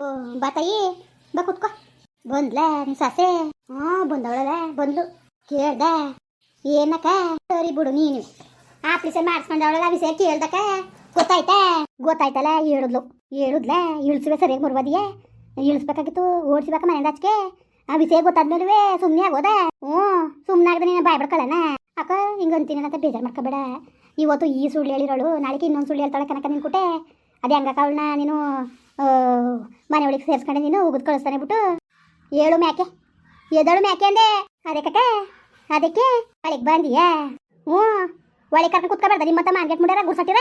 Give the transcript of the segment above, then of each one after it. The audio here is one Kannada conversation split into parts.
ಓ, ಬಾ ಕುತ್ಕೋ. ಬಂದ್ಲ ನೀ ಸಸೆ? ಹ್ಞೂ ಬಂದವಳಲ್ಲ, ಬಂದ್ಲು. ಕೇಳ್ದ. ಏನಕ್ಕ? ಸರಿ ಬಿಡು ನೀನು. ಆಫೀಸ ಮಾಡಿಸ್ಕೊಂಡವಳಲ್ಲ, ವಿಷಯ ಕೇಳ್ದಕ್ಕ. ಗೊತ್ತಾಯ್ತಾ? ಗೊತ್ತಾಯ್ತಲ್ಲ, ಹೇಳಿದ್ಲು. ಹೇಳಿದ್ಲ ಇಳಿಸ್ಬೇಕು ಸರಿಯಾಗಿ ಬರ್ಬೋದಿಯೇ ಇಳಿಸ್ಬೇಕಾಗಿತ್ತು, ಓಡಿಸ್ಬೇಕ ಮನೆಯಿಂದ ಆಚೆಗೆ. ಆ ವಿಷಯ ಗೊತ್ತಾದ್ಮೇಲೆ ಸುಮ್ಮನೆ ಆಗೋದ. ಹ್ಞೂ ಸುಮ್ಮನೆ ಆಗದೆ ನೀನು ಬಾಯ್ ಬಿಡ್ಕೊಳ್ಳೋಣ ಅಕ್ಕ ಹಿಂಗೆ ಅಂತೀನಿ ಅಂತ ಬೇಜಾರು ಮಾಡ್ಕೋಬೇಡ. ಇವತ್ತು ಈ ಸುಳ್ಳು ಹೇಳಿರೋಳು, ನಾಳೆಗೆ ಇನ್ನೊಂದು ಸುಳ್ಳು ಹೇಳ್ತಾಳೆ ಕನಕ ನಿನ್ ಕುಟೆ. ಅದೇ ಹಂಗಕ್ಕ ಅವಳನ್ನ ನೀನು ಮನೆ ಒಳಗೆ ಸೇರಿಸ್ಕೊಂಡೆ ನೀನು, ಉಗಿದು ಕಳಿಸ್ತಾನೆ ಬಿಟ್ಟು ಏಳು ಮ್ಯಾಕೆ. ಎದಳು ಮ್ಯಾಕೆ ಅಂದೆ. ಅದಕ್ಕೆ ಅದಕ್ಕೆ ಅಲ್ಲಿಗೆ ಬಂದಿಯಾ? ಹ್ಞೂ. ಒಳಗೆ ಕರ್ಕೊಂಡು ಕುತ್ಕೋಬೇಡ ನಿಮ್ಮ ಮತ್ತೆ ಮಾರ್ಕೆಟ್ ಮುಡ್ಯಾರ ಗುರ್ಸಟ್ಟಿರ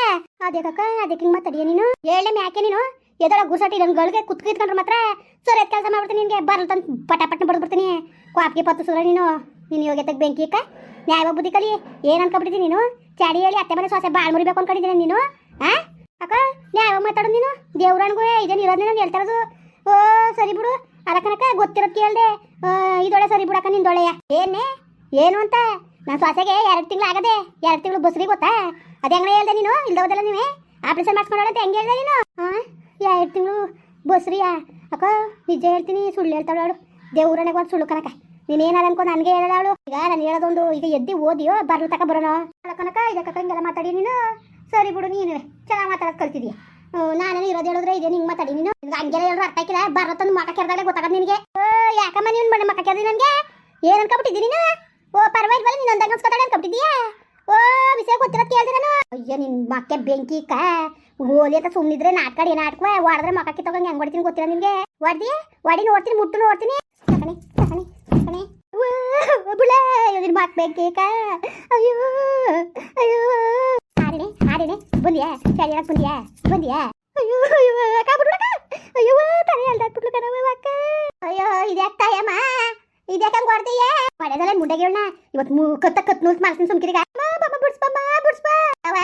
ಕಕ್ಕ ಅದಕ್ಕೆ ಹಿಂಗೆ ಮಾತಾಡಿಯ ನೀನು? ಏಳೆ ಮ್ಯಾಕೆ ನೀನು? ಎದಳ ಗುರ್ಸಟ್ಟಿ ನನ್ನ ಗಳಿಗೆ ಕುತ್ಕಿತ್ಕೊಂಡ್ರೆ ಮಾತ್ರ ಸರಿ ಎತ್ ಕೆಲಸ ಮಾಡ್ಬಿಡ್ತೀನಿ ನಿನಗೆ. ಬರಲ್ ತಂದು ಪಟ ಪಟ್ನ ಬಡ್ದ್ಬಿಡ್ತೀನಿ. ಕ್ವಾಪ್ಗೆ ಪತ್ತು ಸುರ ನೀನು. ನೀನು ಯೋಗ್ಯತೆಗೆ ಬೆಂಕಿ ಇಕ್ಕ. ನ್ಯಾಯ ಬುದ್ಧಿ ಕಲಿ. ಏನು ಅನ್ಕೊಬಿಟ್ಟಿದ್ದೀನಿ ನೀನು? ಚಾಡಿ ಹೇಳಿ ಅತ್ತೆ ಮನೆ ಸೊಸೆ ಬಾಳ್ ಮುರಿಬೇಕು ಅನ್ಕೊಂಡಿದ್ದೀನಿ ನೀನು. ಆ? ಅಕ್ಕ ನ್ಯಾಯ ಮಾತಾಡೋದು ನೀನು. ದೇವ್ರನ್ಗೂ ಇದೇನು ಇರೋದು ನಾನು ಹೇಳ್ತಾರದು ಓ, ಸರಿ ಬಿಡು. ಅದಕ್ಕನಕ ಗೊತ್ತಿರೋದು ಕೇಳ್ದೆ. ಇದೊಳೆ ಸರಿ ಬಿಡಕ್ಕ ನಿಂದೊಳೆಯ ಏನೇ ಏನು ಅಂತ? ನಾನು ಸೊಸೆಗೆ ಎರಡು ತಿಂಗಳು ಆಗದೆ. ಎರಡು ತಿಂಗಳು ಬಸ್ರಿ ಗೊತ್ತಾ? ಅದು ಹೆಂಗ ಹೇಳ್ದೆ ನೀನು? ಇಲ್ದೋದಲ್ಲ ನೀವೇ? ಆಪರೇಷನ್ ಮಾಡ್ಸ್ಕೊಂಡು ಅಂತ ಹೆಂಗೆ ಹೇಳ್ದೆ ನೀನು? ಹಾಂ ಎರಡು ತಿಂಗಳು ಬಸ್ರಿಯಾ? ಅಕ್ಕ, ನಿಜ ಹೇಳ್ತೀನಿ, ಸುಳ್ಳು ಹೇಳ್ತಾಳು ಅವಳು. ದೇವ್ರನೆಗೆ ಒಂದು ಸುಳ್ಳು ಕನಕ ನೀನೇನಾರ ಅನ್ಕೊ, ನನಗೆ ಹೇಳೋಳು ಈಗ ನಾನು ಹೇಳೋದೊಂದು, ಈಗ ಎದ್ದಿ ಓದಿಯೋ, ಬರ್ಲು ತಕ ಬರೋಣ ಕನಕ ಇದಕ್ಕ ಹಿಂಗೆಲ್ಲ ಮಾತಾಡಿ ನೀನು? ಸರಿ ಬಿಡು ನೀನು ಚೆನ್ನಾಗಿ ಮಾತಾಡೋದು ಕಲ್ತಿದ್ಯಾ? ನಾನೇನು ಇರೋದು ಹೇಳಿದ್ರೆ ಇದೇ ನಿಂಗೆ ಮಾತಾಡಿ. ನೀನು ನಿನ್ಗೆ ಹಂಗೆಲ್ಲ ಹೇಳಿದ್ರು ಅರ್ಥ ಆಗಿಲ್ಲ ಬರತ್ತಂದು ಮಕ ಕೆರೆದಾಗಲೇ ಗೊತ್ತಾಗದು ನಿನಗೆ. ಓ, ಯಾಕಮ್ಮ ನೀನು ಮನೆ ಮಕ್ಕ ಕೆರೆದಿ ನನಗೆ? ಏನು ಅನ್ಕೊಬಿಟ್ಟಿದ್ದೀನಿ ನೀನು? ಓ ಪರವಾಗಿಲ್ಲ ನೀನು ಒಂದಾಗ ಅನ್ಸ್ಕೊತಾಳೆ ಅನ್ಕೊಬಿಟ್ಟಿದ್ಯಾ ಓ ವಿಷಯ ಗೊತ್ತಿರೋದು ಕೇಳ್ದೆ ನಾನು. ಅಯ್ಯೋ ನಿನ್ನ ಮಕ್ಕೆ ಬೆಂಕಿ ಕಾ. ಗೋಲಿ ಅಂತ ಸುಮ್ಮನಿದ್ರೆ ನಾಟ್ಕಾಡಿ ಏನು ಆಟ್ಕೋ ಹೊಡೆದ್ರೆ ಮಕ್ಕಕ್ಕೆ ತಗೊಂಡು ಹೆಂಗೆ ಹೊಡಿತೀನಿ ಗೊತ್ತಿಲ್ಲ ನಿನಗೆ. ಹೊಡ್ದಿ ಹೊಡಿ ನೋಡ್ತೀನಿ ಮುಟ್ಟು ನೋಡ್ತೀನಿ. ಸಕಣಿ ಸಕಣಿ ಸಕಣಿ ಬುಳೆ ನಿನ್ನ ಮಕ್ಕ ಬೆಂಕಿ ಕ. ಅಯ್ಯೋ ಅಯ್ಯೋ. ಹಾರಿಣೆ ಹಾರಿಣೆ ಬಂದಿಯಾ? ಚಳಿ ಹೇಳಕ್ ಬಂದಿಯಾ? ಬಂದಿಯಾ? ಅಯ್ಯೋ ಅಯ್ಯೋ ಅಕ್ಕ ಬಿಡ್ಲಕ್ಕ ಅಯ್ಯೋ, ತಲೆ ಹೇಳ್ದಾಕ್ಬಿಟ್ಲು ಕಣವ ಅಕ್ಕ. ಅಯ್ಯೋ ಇದ್ಯಾಕ ತಾಯಮ್ಮ ಇದ್ಯಾಕ ಹಂಗ್ ಹೊಡ್ದೀಯ? ಪಡೆದಲ್ಲ ಮುಂಡೆಗೆಳ್ನ ಇವತ್ತು ಮು ಕತ್ತ ಕತ್ ನೂಲ್ಸ್ ಮಾಡ್ತೀನಿ ಸುಮ್ಕಿರಿಗ. ಬಾಬಾ ಬಿಡ್ಸ್ಬಮ್ಮ ಬಿಡ್ಸ್ಬ ಅವ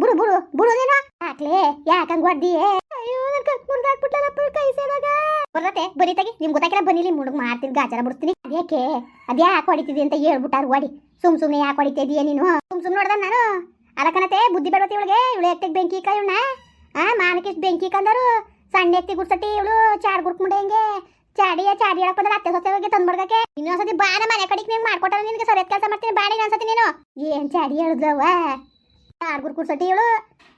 ಬುಡು ಬುಡು ಬುಡು ನೀನು ಯಾಕ್ಲೆ, ಯಾಕ ಹಂಗ್ ಹೊಡ್ದಿಯೇ? ಅಯ್ಯೋ, ನನ್ ಕತ್ ಮುರ್ದಾಕ್ಬಿಟ್ಲಲ್ಲಪ್ಪ ಕೈ ಸೇವಾಗ. ಬರತ್ತೆ ಬರೀತಾಗಿ ನಿಮ್ ಗೊತ್ತಾಗಿಲ್ಲ ಬನ್ನಿಲಿ ಮುಡುಗ್ ಮಾಡ್ತೀನಿ ಗಾಜರ ಬಿಡ್ತೀನಿ ಅದ್ಯಾಕೆ ಅದ್ಯಾಕೆ ಹೊಡಿತಿದ್ದಿ ಅಂತ ಹೇಳ್ಬಿಟ್ಟಾರು, ಹೊಡಿ. ಸುಮ್ ಸುಮ್ನೆ ಯಾಕೆ ಹೊಡಿತಾ ಇದೀಯ ನೀನು? ಸುಮ್ ಸುಮ್ ನೋಡ್ದ ನಾನು? ಅದಕ್ಕನತೆ ಬುದ್ಧಿ ಬೇಡವತಿ ಇವಳಿಗೆ. ಇವಳು ಎತ್ತಿಗೆ ಬೆಂಕಿ ಕೈ ಇವಳ ಆ ಮಾನಕ್ಕೆ ಬೆಂಕಿ ಕಂದರು. ಸಣ್ಣ ಎತ್ತಿ ಗುಡ್ಸಟ್ಟಿ ಇವಳು ಚಾಡ್ ಮುಂಡೆ ಹಿಂಗೆ. ಚಾಡಿಯ ಚಾಡಿ ಹೇಳಕ್ ಬಂದ್ರೆ ಅತ್ತೆ ಸೊಸೆ ಹೋಗಿ ತಂದು ಬಡ್ಗಕ್ಕೆ ಇನ್ನೊಂದ್ಸತಿ ಬಾನ ಮನೆ ಕಡೆಗೆ ನೀನು ಮಾಡ್ಕೊಟ್ಟಾರ ನಿನಗೆ, ಸರಿ ಕೆಲಸ ಮಾಡ್ತೀನಿ ಬಾಡಿ ಅನ್ಸತಿ ನೀನು. ಏನ್ ಚಾಡಿ ಹೇಳಿದ್ರವ ಚಾಡ್ ಗುಡ್ ಕುಡ್ಸಟ್ಟಿ ಇವಳು.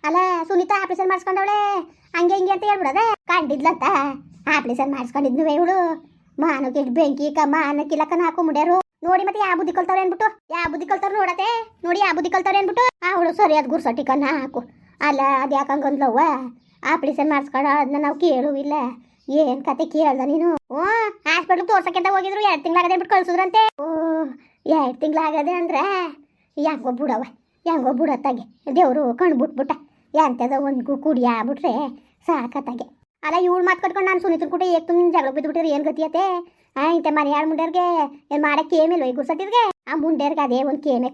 ಅಲ್ಲ, ಸುನೀತಾ ಆಪ್ರೇಷನ್ ಮಾಡಿಸ್ಕೊಂಡವಳೆ. ಹಂಗೆ ಹಿಂಗೆ ಅಂತ ಹೇಳ್ಬಿಡದೆ? ಕಂಡಿದ್ಲಂತ. ಆಪ್ರೇಷನ್ ಮಾಡಿಸ್ಕೊಂಡಿದ್ನು ಇವಳು. ಮಾನಕ್ಕೆ ಬೆಂಕಿ ಕ ಮಾನಕ್ಕಿಲ್ಲ ಕನ ಹಾಕೊಂಬಿಡ್ಯಾರು ನೋಡಿ ಮತ್ತೆ ಯಾವ ಬುದ್ಧಿ ಕಲ್ತವ್ರೆ ಅನ್ಬಿಟ್ಟು ಯಾವ ಬುದ್ಧಿ ಕಲ್ತವ್ರು ನೋಡತ್ತೆ? ನೋಡಿ ಯಾವ ಬುದ್ಧಿ ಕಲ್ತವ್ರೆ ಅನ್ಬಿಟ್ಟು ಆ ಹುಳು ಸರಿ ಅದು ಗುರ್ಸ ಟಿಕನ್ ಹಾಕು. ಅಲ್ಲ, ಅದು ಯಾಕೆ ಆಪ್ರೇಷನ್ ಮಾಡಿಸ್ಕೊಂಡು ಅದನ್ನ ನಾವು ಕೇಳುವಿಲ್ಲ ಏನ್ ಕತೆ ಕೇಳ್ದ ನೀನು? ಓ ಹಾಸ್ಪಿಟ್ಲ್ ತೋರ್ಸಕ್ಕೆಂತ ಹೋಗಿದ್ರು, ಎರಡು ತಿಂಗಳಾಗದೆ ಬಿಟ್ಟು ಕಳ್ಸಿದ್ರಂತೆ. ಓ, ಎರಡು ತಿಂಗಳಾಗದೆ ಅಂದ್ರೆ ಹೆಂಗೋ ಬಿಡವ ಹೆಂಗೋ ಬಿಡತ್ತಾಗೆ ದೇವರು ಕಣ್ಣು ಬಿಟ್ಬಿಟ್ಟ. ಎಂತದ ಒಂದು ಕುಡಿ ಆಗ್ಬಿಟ್ರೆ ಸಾಕತ್ತಾಗೆ. ಅಲ್ಲ, ಇವಳು ಮಾತು ಕಟ್ಕೊಂಡು ನಾನು ಸುನೀತನ ಕೂಡ ಏಕ್ ತುಂಬ ಜಗಳ ಬಿದ್ದುಬಿಟ್ಟಿರಿ ಏನು ಗತಿಯತ್ತೆ ಇಂತೆ ಮನೆ ಯಾರು ಮುಂಡ್ಯಾರ್ಗೆ ಏನು ಮಾಡಕ್ಕೆ ಏಮಿಲ್ಲ ಈ ಆ ಮುಂಡೇರ್ಗೆ ಅದೇ ಒಂದು ಕೇಮೆ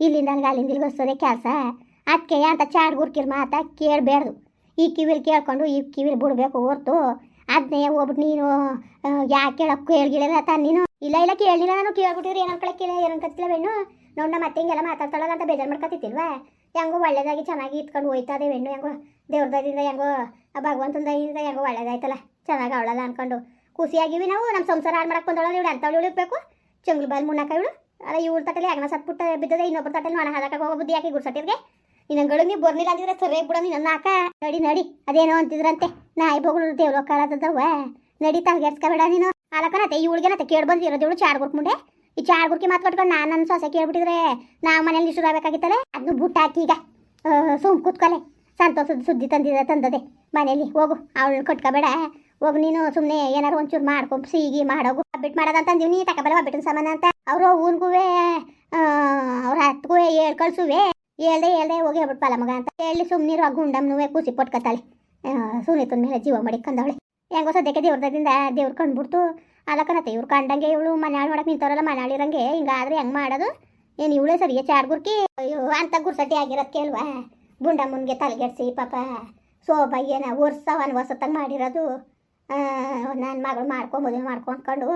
ಇಲ್ಲಿಂದ ಅಲ್ಲಿಗೆ ಅಲ್ಲಿಂದ ಇಲ್ಲಿಗೆ ಕೆಲಸ. ಅದಕ್ಕೆ ಅಂತ ಚಾಡ್ ಗುರ್ಕಿರ್ ಮಾತ ಕೇಳಬೇಡ್ದು ಈ ಕಿವಿಲಿ ಕೇಳ್ಕೊಂಡು ಈ ಕಿವಿಲ್ ಬಿಡಬೇಕು ಹೊರ್ತು. ಅದನ್ನೇ ಹೋಗ್ಬಿಟ್ಟು ನೀನು ಯಾಕೆ ಕೇಳಕ್ಕೆ ಕೇಳ್ಗಿಳಿಲ್ಲ ತಾನು ನೀನು? ಇಲ್ಲ ಇಲ್ಲ ಕೇಳಿಲ್ಲ ನಾನು. ಕೇಳ್ಬಿಟ್ಟಿರಿ ಏನು ಅನ್ಕೊಳಕ್ಕಿಲ್ಲ ಏನು ಅನ್ಕತ್ತಿಲ್ಲ ಬೆಣ್ಣು? ನೋಡ್ ಮತ್ತೆ ಹಿಂಗೆಲ್ಲ ಮಾತಾಡ್ತಾಳಲ್ಲ ಅಂತ ಬೇಜಾರು ಮಾಡ್ಕೊತಿತ್ತಿಲ್ವಾ ಹೆಂಗೋ ಒಳ್ಳೇದಾಗಿ ಚೆನ್ನಾಗಿ ಇಟ್ಕೊಂಡು ಹೋಯ್ತದೆ ಬೆಣ್ಣು, ಹೆಂಗೋ ದೇವ್ರದಿಂದ ಹೆಂಗೋ, ಆ ಭಗವಂತನ ದಯದಿಂದ ಹೆಂಗೋ ಒಳ್ಳೇದಾಯ್ತಲ್ಲ. ಚೆನ್ನಾಗಿ ಅವಳಲ್ಲ ಅನ್ಕೊಂಡು. ಖುಷಿಯಾಗಿವಿ ನಾವು ನಮ್ಮ ಸಂಸಾರ ಹಾಳು ಮಾಡಕ್ಕೆ ಬಂದವಳು ಇವಳು ಅಂಥವಳು ಇಳಿಬೇಕು ಚಂಗ್ಲು ಬಾಲ್ ಮುನ್ನಕ ಇವಳು ಅಲ್ಲ ಇವಳು ತಟ್ಟಲಿ ಅಗ್ನ ಪುಟ್ಟ ಬಿದ್ದದೆ ಇನ್ನೊಬ್ಬರ ತಟ್ಟಲಿ ಮನ ಹಾದಕ್ಕೆ ಹೋಗೋ ಬುದ್ಧಿ ಯಾಕೆ ಗುಡ್ಸಟ್ಟಿಗೆ ನಿನ್ನ ಗಳು ನೀವು ಬರ್ಲಿಲ್ಲ ಅಂದಿದ್ರೆ ಸರಿ ಬಿಡ, ನೀನು ನಾಕ ನಡಿ ನಡಿ. ಅದೇನೋ ಅಂತಿದ್ರಂತೆ. ನಾಯಿ ಬಗಳು ದೇವ್ರ ಕಾಳದವ ನಡಿ ತಲೆಗೆಡ್ಸ್ಕೊಬೇಡ ನೀನು. ಅಲಕನತೆ ಇವಳಿಗೆನತೆ ಕೇಳಿ ಬಂದಿರೋದು ಇವಳು ಚಾಡ್ ಗುರ್ಕುಂಡೆ ಈ ಚಾಡ್ ಗುರ್ಕಿ ಮಾತು ಕಟ್ಕೊಂಡು ನಾನು ನನ್ನ ಸೊಸೆ ಕೇಳ್ಬಿಟ್ಟಿದ್ರೆ ನಾವು ಮನೇಲಿ ಶುರು ಆಗಬೇಕಾಗಿತ್ತಲ್ಲ? ಅದನ್ನು ಬುಟ್ಟ ಹಾಕಿ ಈಗ ಸುಮ್ ಕೂತ್ಕೊಲೆ. ಸಂತೋಷದ ಸುದ್ದಿ ತಂದಿದ, ತಂದದೆ. ಮನೇಲಿ ಹೋಗು, ಅವಳು ಕಟ್ಕೋಬೇಡ. ಹೋಗು ನೀನು ಸುಮ್ಮನೆ ಏನಾರು ಒಂಚೂರು ಮಾಡ್ಕೊಂಡು ಸಿಗಿ ಮಾಡೋಗು ಹಬ್ಬಿಟ್ಟು ನೀ ತಕಬಲ ಬಿಟ್ಟಿನ ಸಮಾನ ಅಂತ. ಅವರು ಊನ್ಗುವೆ ಅವ್ರ ಹತ್ಗುವೆ ಹೇಳ್ ಕಳ್ಸುವೆ. ಹೇಳ್ದೆ ಹೇಳ್ದೆ ಹೋಗಿ ಹೇಳ್ಬಿಟ್ಟು ಪಾಲ ಮಗ ಅಂತ. ಹೇಳಿ ಸುಮ್ಮನಿರು ಆ ಗುಂಡಮ್ನುವೆ ಕೂಸಿ ಪಟ್ಕತ್ತಾಳೆ ಸುನೀತನ ಮೇಲೆ ಜೀವ ಮಾಡಿ ಕಂದವಳೆ ಹೆಂಗೋ ಸದ್ಯಕ್ಕೆ ದೇವ್ರದಿಂದ ದೇವ್ರು ಕಂಡ್ಬಿಡ್ತು. ಅಲಕನತ್ತೆ ಇವ್ರು ಕಂಡಂಗೆ ಇವಳು ಮನಾಳ್ ಮಾಡಕ್ಕೆ ನಿಂತವ್ರಲ್ಲ ಮನಾಳಿರಂಗೆ ಹಿಂಗಾದ್ರೆ ಹೆಂಗ್ ಮಾಡೋದು? ಏನು ಇವಳೇ ಸರಿಯ ಚಾಡ್ ಗುರ್ಕಿ? ಅಯ್ಯೋ, ಅಂತ ಗುರ್ಸಟ್ಟಿ ಆಗಿರೋದ್ ಕೇಳ್ವಾ? ಗುಂಡಮ್ಮನ್ಗೆ ತಲೆಗೆಡ್ಸಿ ಪಾಪ. ಸೋಬ ಏನ ವರ್ಷ ತಂಗ ಮಾಡಿರೋದು. ನನ್ನ ಮಗಳು ಮಾಡ್ಕೊ ಮದುವೆ ಮಾಡ್ಕೊಂಡ್ಕೊಂಡು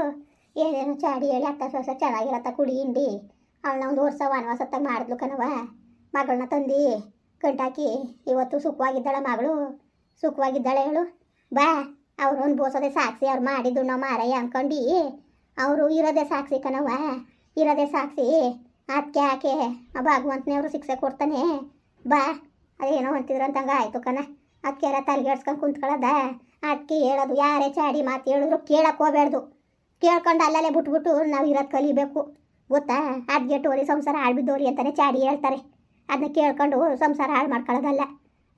ಏನೇನು ಚಾಡಿ ಹೇಳಿ ಅತ್ತ ಸೊಸ ಚೆನ್ನಾಗಿರತ್ತ ಕುಡಿ ಹಿಂಡಿ. ಅವಳನ್ನ ಒಂದು ವರ್ಷ ವನವಾಸತ್ತಾಗ ಮಾಡಿದ್ಲು ಕಣವ ಮಗಳನ್ನ ತಂದು ಗಂಟಾಕಿ ಇವತ್ತು ಸುಖವಾಗಿದ್ದಾಳೆ ಮಗಳು. ಸುಖವಾಗಿದ್ದಾಳೆ ಹೇಳು. ಬಾ, ಅವ್ರು ಒಂದು ಬೋಸೋದೆ ಸಾಕ್ಷಿ ಅವ್ರು ಮಾಡಿದ್ದು ನಾವು ಮಾರಯ್ಯ ಅಂದ್ಕೊಂಡು ಅವರು ಇರೋದೇ ಸಾಕ್ಷಿ ಕನವ ಇರೋದೇ ಸಾಕ್ಷಿ ಅದಕ್ಕೆ ಯಾಕೆ ಆ ಭಾಗವಂತನೇವ್ರು ಶಿಕ್ಷೆ ಕೊಡ್ತಾನೆ. ಬಾ, ಅದೇನೋ ಅಂತಿದ್ರು ಅಂತಂಗ ಆಯಿತು ಕಣ. ಅದಕ್ಕೆ ಎಲ್ಲ ತಲೆಗೆಡ್ಸ್ಕೊಂಡು ಕುಂತ್ಕೊಳ್ಳೋದ ಅದಕ್ಕೆ ಹೇಳೋದು, ಯಾರೇ ಚಾಡಿ ಮಾತು ಹೇಳಿದ್ರು ಕೇಳಕ್ಕೆ ಹೋಗ್ಬಾರ್ದು ಕೇಳ್ಕೊಂಡು ಅಲ್ಲಲ್ಲೇ ಬಿಟ್ಬಿಟ್ಟು ನಾವು ಇರೋದು ಕಲಿಬೇಕು. ಗೊತ್ತಾ? ಅಡ್ಗೆಟ್ಟೋರಿ ಸಂಸಾರ ಹಾಳ್ಬಿದ್ದೋರಿ ಅಂತಾನೆ ಚಾಡಿ ಹೇಳ್ತಾರೆ. ಅದನ್ನ ಕೇಳ್ಕೊಂಡು ಸಂಸಾರ ಹಾಳು ಮಾಡ್ಕೊಳ್ಳೋದಲ್ಲ.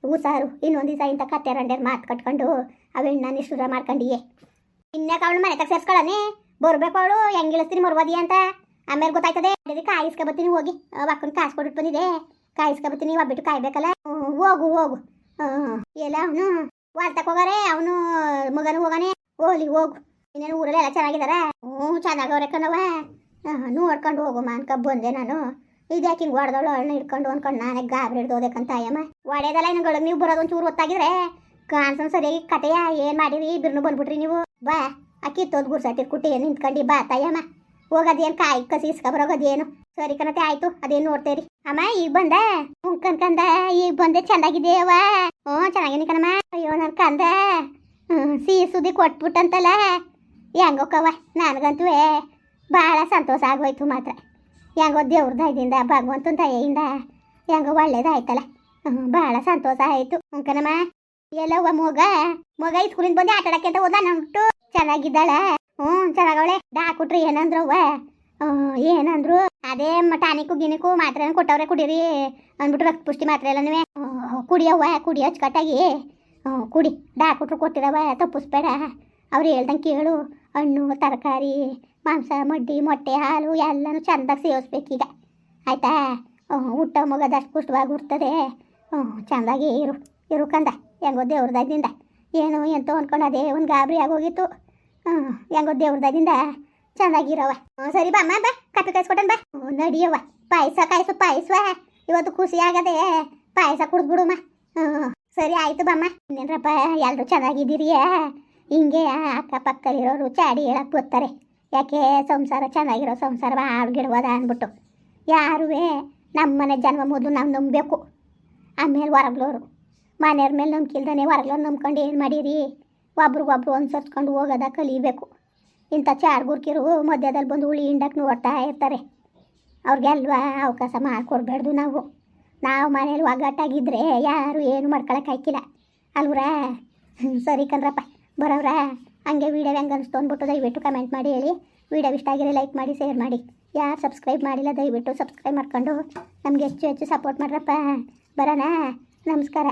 ಹುಷಾರು, ಇನ್ನೊಂದು ದಿವಸ ಇಂಥ ಕತ್ತೆ ರಂಡ್ಯಾರ ಮಾತು ಕಟ್ಕೊಂಡು ಅವೆಣ್ಣ ನಿಷ್ಠುರ ಮಾಡ್ಕೊಂಡಿಯೇ. ಇನ್ಯಾಕೆ ಅವಳು ಮನೆ ತಗ ಸೇರ್ಸ್ಕೊಳ್ಳನೆ ಬರ್ಬೇಕು ಅವಳು, ಹೆಂಗೆ ಇಳಿಸ್ತೀನಿ ಮರ್ಬೋದಿ ಅಂತ? ಆಮೇಲೆ ಗೊತ್ತಾಯ್ತದೆ? ಅದೇ ಕಾಯಿಸ್ಕೊಬತ್ತೀನಿ ಹೋಗಿ. ಅಕ್ಕನ ಕಾಸು ಕೊಟ್ಬಿಟ್ಟು ಬಂದಿದೆ. ಕಾಯಿಸ್ಕೊಬತ್ತೀನಿ ಒಬ್ಬಿಟ್ಟು ಕಾಯ್ಬೇಕಲ್ಲ? ಹೋಗು ಹೋಗು. ಎಲ್ಲ ಅವನು ವಾರ್ತಕ್ಕೆ ಹೋಗಾರೆ, ಅವನು ಮಗನು ಹೋಗಾನೆ. ಹೋಗ್ಲಿ ಹೋಗು. ಇನ್ನೇನು ಊರಲ್ಲಿ ಎಲ್ಲ ಚೆನ್ನಾಗಿದ್ದಾರೆ ಹ್ಞೂ ಚೆನ್ನಾಗವ್ರೆ ಕಣವ ನೋಡ್ಕೊಂಡು ಹೋಗುಮ್ಮ ಅನ್ಕ ಬಂದೆ ನಾನು. ಇದ್ಯಾಕೆ ಹಿಂಗೆ ಹೊಡೆದವಳು ಅಣ್ಣ ಹಿಡ್ಕೊಂಡು ಅನ್ಕೊಂಡು ನಾನೇ ಗಾಬರಿ ಹಿಡ್ದೋದಕ್ಕಂತ ಅಯ್ಯಮ್ಮ. ಒಡೆಯದಲ್ಲ ಇನ್ನು ನೀವು ಬರೋದು ಒಂಚೂರು ಹೊತ್ತಾಗಿದ್ರೆ? ಕಾನ್ಸನ್ ಸರಿಯಾಗಿ ಕತೆಯ ಏನು ಮಾಡಿರಿ ಬಿರ್ನು ಬಂದ್ಬಿಟ್ರಿ ನೀವು. ಬಾ, ಅಕ್ಕಿ ತೋದ್ ಗುರ್ಸಾಟಿರ್ ಕುಟ್ಟಿ ನಿಂತ್ಕೊಂಡು ಬಾ ತಾಯಮ್ಮ. ಹೋಗೋದೇನು ಕಾಯಿ ಕಸಿ ಇಸ್ಕೊಬರೋಗೋದೇನು ಸರಿ ಕಣತೆ, ಆಯ್ತು. ಅದೇನು ನೋಡ್ತೇರಿ ಅಮ್ಮ, ಈಗ ಬಂದ? ಉಂಕನ್ ಕಂದ. ಈಗ ಬಂದೆ ಚೆನ್ನಾಗಿದೆಯವ್ವ ಹ್ಞೂ, ಚೆನ್ನಾಗಿನಿ ಕಣಮ್ಮ. ಅಯ್ಯೋ, ನನ್ ಕಂದ. ಹ್ಞೂ ಸಿಹಿ ಸುದ್ದಿ ಕೊಟ್ಬಿಟ್ಟಂತಲ್ಲ ಹೆಂಗೋಕವ ನನಗಂತೂ ಭಾಳ ಸಂತೋಷ ಆಗೋಯ್ತು ಮಾತ್ರ. ಹೆಂಗೋ ದೇವ್ರ ದಯದಿಂದ, ಭಗವಂತನ ದಯೆಯಿಂದ ಹೆಂಗೋ ಒಳ್ಳೇದಾಯ್ತಲ್ಲ ಹ್ಞೂ ಭಾಳ ಸಂತೋಷ ಆಯಿತು. ಎಲ್ಲವ ಎಲ್ಲವ್ವ, ಮಗ? ಮಗ ಸ್ಕೂಲಿಂದ ಬಂದು ಆಟ ಆಡಕ್ಕೆ ಅಂತ ಹೋದ ನಂಟು ಚೆನ್ನಾಗಿದ್ದಾಳ? ಹ್ಞೂ ಚೆನ್ನಾಗವಳೆ. ಡಾಕುಟ್ರಿ ಏನಂದ್ರವ್ವ? ಏನಂದ್ರು? ಅದೇ ಟಾನಿಕು ಗಿನಿಕು ಮಾತ್ರೆ ಕೊಟ್ಟವ್ರೆ ಕುಡೀರಿ ಅಂದ್ಬಿಟ್ಟು ರಕ್ತ ಪುಷ್ಟಿ ಮಾತ್ರ ಎಲ್ಲನೂ ಕುಡಿಯವ್ವ, ಕುಡಿ ಅಚ್ಚುಕಟ್ಟಾಗಿ. ಕುಡಿ. ಡಾಕ್ಟ್ರು ಕೊಟ್ಟಿರವ ತಪ್ಪಿಸ್ಬೇಡ. ಅವ್ರು ಹೇಳ್ದಂಗೆ ಕೇಳು. ಹಣ್ಣು, ತರಕಾರಿ, ಮಾಂಸ, ಮಡ್ಡಿ, ಮೊಟ್ಟೆ, ಹಾಲು ಎಲ್ಲನೂ ಚೆಂದಾಗಿ ಸೇವಿಸ್ಬೇಕೀಗ. ಆಯ್ತಾ? ಊಟ ಮಗದಷ್ಟು ಪುಷ್ಟವಾಗಿ ಹುಡ್ತದೆ. ಹ್ಞೂ ಚೆಂದಾಗಿ ಇರು. ಇರು ಕಂದ. ಹೆಂಗೋ ದೇವ್ರದಾಗಿಂದ ಏನು ಎಂತೋ ಅಂದ್ಕೊಂಡು ಅದೇ ಒಂದು ಗಾಬರಿ ಆಗೋಗಿತ್ತು. ಹ್ಞೂ ಹೆಂಗೋ ದೇವ್ರದಾಗಿಂದ ಚೆನ್ನಾಗಿರವ ಹ್ಞೂ, ಸರಿ ಬಾ ಬಾ ಕಾಪಿ ಕಾಯಿಸ್ಕೊಟ್ಟನ್ ಬಾ. ಹ್ಞೂ, ನಡಿಯವ್ವ. ಪಾಯಸ ಕಾಯಿಸು, ಪಾಯಸುವ. ಇವತ್ತು ಖುಷಿ ಆಗದೆ ಪಾಯಸ ಕುಡಿದ್ಬಿಡುಮ್ಮ ಹ್ಞೂ ಸರಿ, ಆಯ್ತು ಬಮ್ಮ. ಇನ್ನೇನ್ರಪ್ಪ ಎಲ್ಲರೂ ಚೆನ್ನಾಗಿದ್ದೀರಿ ಹಿಂಗೆ ಅಕ್ಕಪಕ್ಕದಲ್ಲಿರೋರು ಚಾಡಿ ಹೇಳಕ್ಕೆ ಬರ್ತಾರೆ ಯಾಕೆ, ಸಂಸಾರ ಚೆನ್ನಾಗಿರೋ ಸಂಸಾರ ಹಾಳ್ಗಿಡುವದ ಅಂದ್ಬಿಟ್ಟು. ಯಾರುವೇ ನಮ್ಮ ಮನೆ ಜನ್ಮ ಮೊದಲು ನಾವು ನಂಬಬೇಕು. ಆಮೇಲೆ ಹೊರಗ್ಲೋರು ಮನೆಯವ್ರ ಮೇಲೆ ನಂಬಿಕಿಲ್ದಾನೆ ಹೊರಗ್ಲೋರು ನಂಬ್ಕೊಂಡು ಏನು ಮಾಡೀರಿ? ಒಬ್ರಿಗೊಬ್ರು ಅನ್ಸರ್ಸ್ಕೊಂಡು ಹೋಗೋದ ಕಲಿಬೇಕು. ಇಂಥ ಚಾಡ್ಗುರ್ಕಿರು ಮಧ್ಯದಲ್ಲಿ ಬಂದು ಉಳಿ ಹಿಂಡಕ್ಕೆ ನೋಡ್ತಾ ಇರ್ತಾರೆ. ಅವ್ರಿಗೆಲ್ವಾ ಅವಕಾಶ ಮಾಡಿಕೊಡ್ಬೇಡ್ದು ನಾವು. ನಾವು ಮನೇಲಿ ಒಗ್ಗಟ್ಟಾಗಿದ್ದರೆ ಯಾರು ಏನು ಮಾಡ್ಕೊಳಕ್ಕಾಯ್ಕಿಲ್ಲ ಅಲ್ವ್ರಾ? ಹ್ಮ್, ಸರಿ ಕಣ್ರಪ್ಪ. ಬರೋವ್ರಾ? ಹಂಗೆ ವೀಡಿಯೋ ಹೆಂಗೆ ಅನಿಸ್ತು ಅಂದ್ಬಿಟ್ಟು ದಯವಿಟ್ಟು ಕಮೆಂಟ್ ಮಾಡಿ ಹೇಳಿ. ವೀಡಿಯೋ ಇಷ್ಟ ಆಗಿರೋ ಲೈಕ್ ಮಾಡಿ ಶೇರ್ ಮಾಡಿ. ಯಾರು ಸಬ್ಸ್ಕ್ರೈಬ್ ಮಾಡಿಲ್ಲ ದಯವಿಟ್ಟು ಸಬ್ಸ್ಕ್ರೈಬ್ ಮಾಡ್ಕೊಂಡು ನಮಗೆ ಹೆಚ್ಚು ಹೆಚ್ಚು ಸಪೋರ್ಟ್ ಮಾಡ್ರಪ್ಪ. ಬರೋಣ? ನಮಸ್ಕಾರ.